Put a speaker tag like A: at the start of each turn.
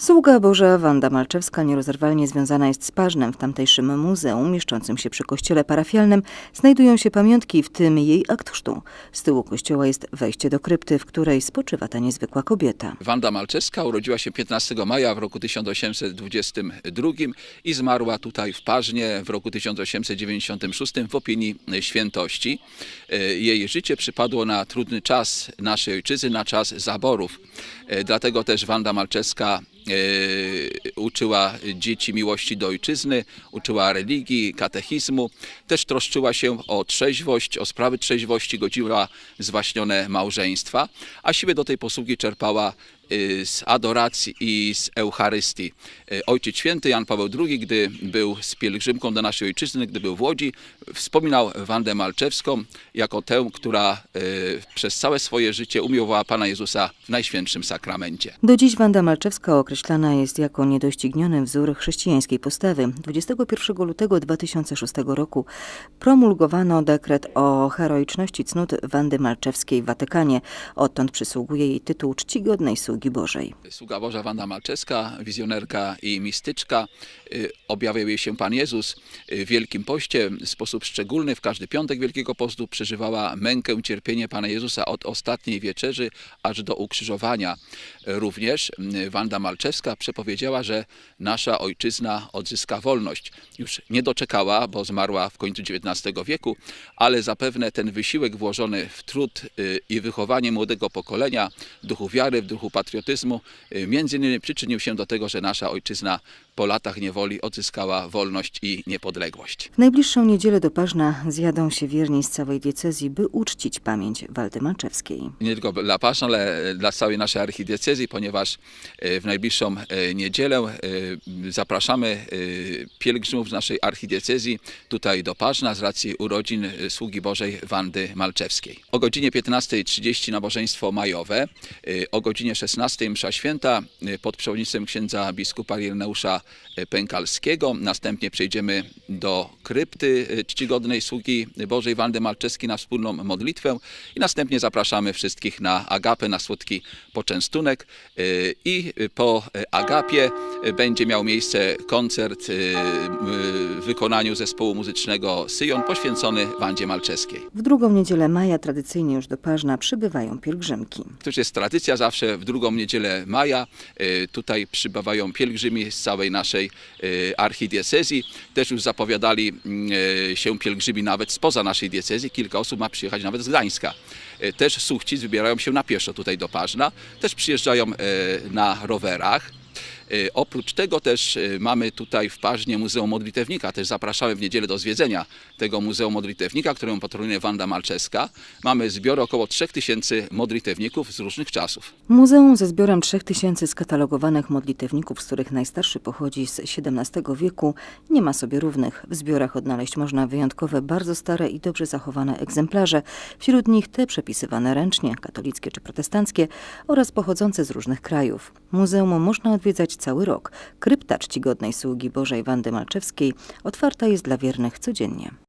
A: Sługa Boża Wanda Malczewska nierozerwalnie związana jest z Pażnem. W tamtejszym muzeum, mieszczącym się przy kościele parafialnym, znajdują się pamiątki, w tym jej akt chrztu. Z tyłu kościoła jest wejście do krypty, w której spoczywa ta niezwykła kobieta.
B: Wanda Malczewska urodziła się 15 maja w roku 1822 i zmarła tutaj w Pażnie w roku 1896 w opinii świętości. Jej życie przypadło na trudny czas naszej ojczyzny, na czas zaborów. Dlatego też Wanda Malczewska uczyła dzieci miłości do ojczyzny, uczyła religii, katechizmu, też troszczyła się o trzeźwość, o sprawy trzeźwości, godziła zwaśnione małżeństwa, a siłę do tej posługi czerpała y, z adoracji i z Eucharystii. Y, Ojciec Święty Jan Paweł II, gdy był z pielgrzymką do naszej ojczyzny, gdy był w Łodzi, wspominał Wandę Malczewską jako tę, która przez całe swoje życie umiłowała Pana Jezusa w Najświętszym Sakramencie.
A: Do dziś Wanda Malczewska określana jest jako niedościgniony wzór chrześcijańskiej postawy. 21 lutego 2006 roku promulgowano dekret o heroiczności cnót Wandy Malczewskiej w Watykanie. Odtąd przysługuje jej tytuł czcigodnej sługi Bożej.
B: Sługa Boża Wanda Malczewska, wizjonerka i mistyczka. Y, Objawiał jej się Pan Jezus y, w Wielkim Poście w sposób szczególny. W każdy piątek Wielkiego Postu przeżywała mękę, cierpienie Pana Jezusa od ostatniej wieczerzy aż do ukrzyżowania. Również y, Wanda Malczewska przepowiedziała, że nasza ojczyzna odzyska wolność. Już nie doczekała, bo zmarła w końcu XIX wieku, ale zapewne ten wysiłek włożony w trud y, i wychowanie młodego pokolenia w duchu wiary, w duchu patriotyzmu, y, między innymi przyczynił się do tego, że nasza ojczyzna po latach niewoli odzyskała wolność i niepodległość.
A: W najbliższą niedzielę do Pażna zjadą się wierni z całej diecezji, by uczcić pamięć Waldy Malczewskiej.
B: Nie tylko dla Pasz, ale dla całej naszej archidiecezji, ponieważ w najbliższą e, niedzielę e, zapraszamy e, pielgrzymów z naszej archidiecezji tutaj do Pażna z racji urodzin sługi Bożej Wandy Malczewskiej. O godzinie 15.30 nabożeństwo majowe, o godzinie 16.00 msza święta pod przewodnictwem księdza biskupa Ireneusza e, Pękalskiego. Następnie przejdziemy do krypty czcigodnej sługi Bożej Wandy Malczewskiej na wspólną modlitwę i następnie zapraszamy wszystkich na agapę, na słodki poczęstunek i po e, agapie e, będzie miał miejsce koncert e, w wykonaniu zespołu muzycznego Syjon poświęcony Wandzie Malczewskiej.
A: W drugą niedzielę maja tradycyjnie już do Pażna przybywają pielgrzymki.
B: To już jest tradycja zawsze w drugą niedzielę maja. Tutaj przybywają pielgrzymi z całej naszej archidiecezji. Też już zapowiadali się pielgrzymi nawet spoza naszej diecezji. Kilka osób ma przyjechać nawet z Gdańska. Też suchcic wybierają się na pieszo tutaj do Pażna. Też przyjeżdżają na rowerach. E, Oprócz tego też e, mamy tutaj w Pażnie Muzeum Modlitewnika. Też zapraszamy w niedzielę do zwiedzenia tego Muzeum Modlitewnika, któremu patronuje Wanda Malczewska. Mamy zbiór około 3000 modlitewników z różnych czasów.
A: Muzeum ze zbiorem 3000 skatalogowanych modlitewników, z których najstarszy pochodzi z XVII wieku, nie ma sobie równych. W zbiorach odnaleźć można wyjątkowe, bardzo stare i dobrze zachowane egzemplarze. Wśród nich te przepisywane ręcznie, katolickie czy protestanckie, oraz pochodzące z różnych krajów. Muzeum można odwiedzać cały rok. Krypta czcigodnej sługi Bożej Wandy Malczewskiej otwarta jest dla wiernych codziennie.